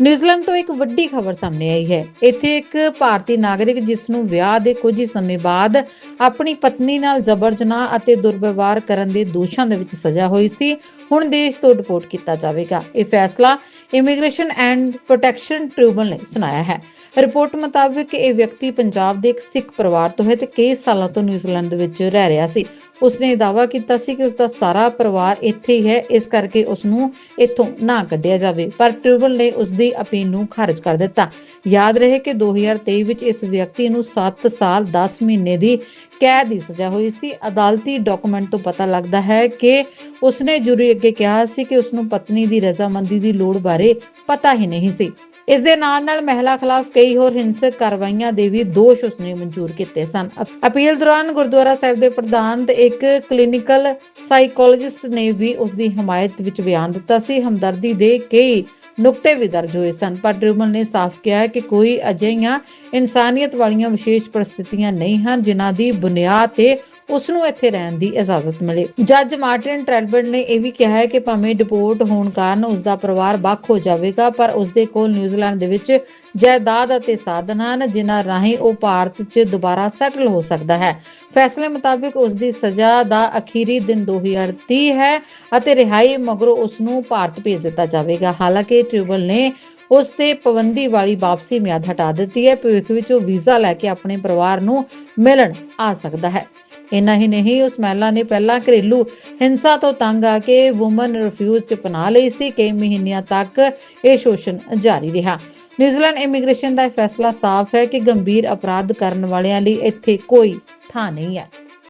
ਨਿਊਜ਼ੀਲੈਂਡ ਤੋਂ ਇੱਕ ਵੱਡੀ ਖਬਰ ਸਾਹਮਣੇ ਆਈ ਹੈ। ਇੱਥੇ ਇੱਕ ਭਾਰਤੀ ਨਾਗਰਿਕ ਜਿਸ ਨੂੰ ਵਿਆਹ ਦੇ ਕੁਝ ਹੀ ਸਮੇਂ ਬਾਅਦ ਆਪਣੀ ਪਤਨੀ ਨਾਲ ਜ਼ਬਰ ਜਨਾਹ ਅਤੇ ਦੁਰਵਿਵਹਾਰ ਕਰਨ ਦੇ ਦੋਸ਼ਾਂ ਦੇ ਵਿੱਚ ਸਜ਼ਾ ਹੋਈ ਸੀ, ਹੁਣ ਦੇਸ਼ ਤੋਂ ਡਿਪੋਰਟ ਕੀਤਾ ਜਾਵੇਗਾ। ਇਹ ਫੈਸਲਾ ਇਮੀਗ੍ਰੇਸ਼ਨ ਐਂਡ ਪ੍ਰੋਟੈਕਸ਼ਨ ਟ੍ਰਿਬਿਊਨਲ ਨੇ ਸੁਣਾਇਆ ਹੈ। ਰਿਪੋਰਟ ਮੁਤਾਬਕ ਇਹ ਵਿਅਕਤੀ ਪੰਜਾਬ ਦੇ ਇੱਕ ਸਿੱਖ ਪਰਿਵਾਰ ਤੋਂ ਹੈ ਤੇ ਕਈ ਸਾਲਾਂ ਤੋਂ ਨਿਊਜ਼ੀਲੈਂਡ ਦੇ ਵਿੱਚ ਰਹਿ ਰਿਹਾ ਸੀ। ਉਸਨੇ ਦਾਅਵਾ ਕੀਤਾ ਸੀ ਕਿ ਉਸਦਾ ਸਾਰਾ ਪਰਿਵਾਰ ਇੱਥੇ ਹੀ ਹੈ, ਇਸ ਕਰਕੇ ਉਸ ਨੂੰ ਇੱਥੋਂ ਨਾ ਕੱਢਿਆ ਜਾਵੇ। ਪਰ ਟ੍ਰਿਬਿਊਨਲ ਨੇ ਉਸ ਦੀ ਅਪੀਲ ਨੂੰ ਖਾਰਜ ਕਰ ਦਿੱਤਾ। ਯਾਦ ਰਹੇ ਕਿ 2023 ਵਿੱਚ ਇਸ ਵਿਅਕਤੀ ਨੂੰ 7 ਸਾਲ 10 ਮਹੀਨੇ ਦੀ ਕੈਦ ਦੀ ਸਜ਼ਾ ਹੋਈ ਸੀ। ਅਦਾਲਤੀ ਡਾਕੂਮੈਂਟ ਤੋਂ ਪਤਾ ਲੱਗਦਾ ਹੈ ਕਿ ਉਸਨੇ ਜੁਰੀ ਅੱਗੇ ਕਿਹਾ ਸੀ ਕਿ ਉਸ ਨੂੰ ਪਤਨੀ ਦੀ ਰਜ਼ਾਮੰਦੀ ਦੀ ਲੋੜ ਬਾਰੇ ਪਤਾ ਹੀ ਨਹੀਂ ਸੀ। ਇਸ ਦੇ ਨਾਲ ਨਾਲ ਮਹਿਲਾ ਖਿਲਾਫ ਕਈ ਹੋਰ ਹਿੰਸਕ ਕਾਰਵਾਈਆਂ ਦੇ ਵੀ ਦੋਸ਼ ਉਸਨੇ ਮਨਜ਼ੂਰ ਕੀਤੇ ਸਨ। ਅਪੀਲ ਦੌਰਾਨ ਗੁਰਦੁਆਰਾ ਸਾਹਿਬ ਦੇ ਪ੍ਰਧਾਨ ਤੇ ਇੱਕ ਕਲੀਨਿਕਲ ਸਾਈਕੋਲੋਜਿਸਟ ਨੇ ਵੀ ਉਸ ਦੀ ਹਮਾਇਤ ਵਿੱਚ ਬਿਆਨ ਦਿੱਤਾ ਸੀ। ਹਮਦਰਦੀ ਦੇ ਕਈ ਨੁਕਤੇ ਵੀ ਦਰਜ ਹੋਏ ਸਨ, ਪਰ ਟ੍ਰਿਬਿਊਨਲ ਨੇ ਸਾਫ਼ ਕਿਹਾ ਕਿ ਕੋਈ ਅਜਿਹੀਆਂ ਇਨਸਾਨੀਅਤ ਵਾਲੀਆਂ ਵਿਸ਼ੇਸ਼ ਪਰਿਸਥਿਤੀਆਂ ਨਹੀਂ ਹਨ, ਜਿਨ੍ਹਾਂ ਦੀ ਬੁਨਿਆਦ ਤੇ ਉਸ ਨੂੰ ਇੱਥੇ ਰਹਿਣ ਦੀ ਇਜਾਜ਼ਤ ਮਿਲੇ। ਜੱਜ ਮਾਰਟਿਨ ਟ੍ਰੈਲਬਰਟ ਨੇ ਇਹ ਵੀ ਕਿਹਾ ਹੈ ਕਿ ਭਾਵੇਂ ਡਿਪੋਰਟ ਹੋਣ ਕਾਰਨ ਉਸ ਦਾ ਪਰਿਵਾਰ ਵੱਖ ਹੋ ਜਾਵੇਗਾ, ਪਰ ਉਸ ਦੇ ਕੋਲ ਨਿਊਜ਼ੀਲੈਂਡ ਦੇ ਵਿੱਚ ਜਾਇਦਾਦ ਅਤੇ ਸਾਧਨ ਹਨ, ਜਿਨ੍ਹਾਂ ਰਾਹੀਂ ਉਹ ਭਾਰਤ 'ਚ ਦੁਬਾਰਾ ਸੈਟਲ ਹੋ ਸਕਦਾ ਹੈ। ਫੈਸਲੇ ਮੁਤਾਬਿਕ ਉਸ ਦੀ ਸਜ਼ਾ ਦਾ ਅਖੀਰੀ ਦਿਨ 2030 ਹੈ ਅਤੇ ਰਿਹਾਈ ਮਗਰੋਂ ਉਸ ਨੂੰ ਭਾਰਤ ਭੇਜ ਦਿੱਤਾ ਜਾਵੇਗਾ। ਹਾਲਾਂਕਿ ਟ੍ਰਿਬਿਊਨਲ ਨੇ ਉਸ ਤੇ ਪਾਬੰਦੀ ਵਾਲੀ ਵਾਪਸੀ ਮਿਆਦ ਹਟਾ ਦਿੱਤੀ ਹੈ। ਭਵਿੱਖ ਵਿੱਚ ਉਹ ਵੀਜ਼ਾ ਲੈ ਕੇ ਆਪਣੇ ਪਰਿਵਾਰ ਨੂੰ ਮਿਲਣ ਆ ਸਕਦਾ ਹੈ। ਇੰਨਾ ਹੀ ਨਹੀਂ, ਉਸ ਮਹਿਲਾ ਨੇ ਪਹਿਲਾਂ ਘਰੇਲੂ ਹਿੰਸਾ ਤੋਂ ਤੰਗ ਆ ਕੇ ਔਮਨ ਰਿਫਿਊਜ ਚ ਪਨਾਹ ਲਈ ਸੀ, ਕਈ ਮਹੀਨਿਆਂ ਤੱਕ ਇਹ ਸ਼ੋਸ਼ਣ ਜਾਰੀ ਰਿਹਾ। ਨਿਊਜ਼ੀਲੈਂਡ ਇਮੀਗ੍ਰੇਸ਼ਨ ਦਾ ਇਹ ਫੈਸਲਾ ਸਾਫ਼ ਹੈ ਕਿ ਗੰਭੀਰ ਅਪਰਾਧ ਕਰਨ ਵਾਲਿਆਂ ਲਈ ਇੱਥੇ ਕੋਈ ਥਾਂ ਨਹੀਂ ਹੈ।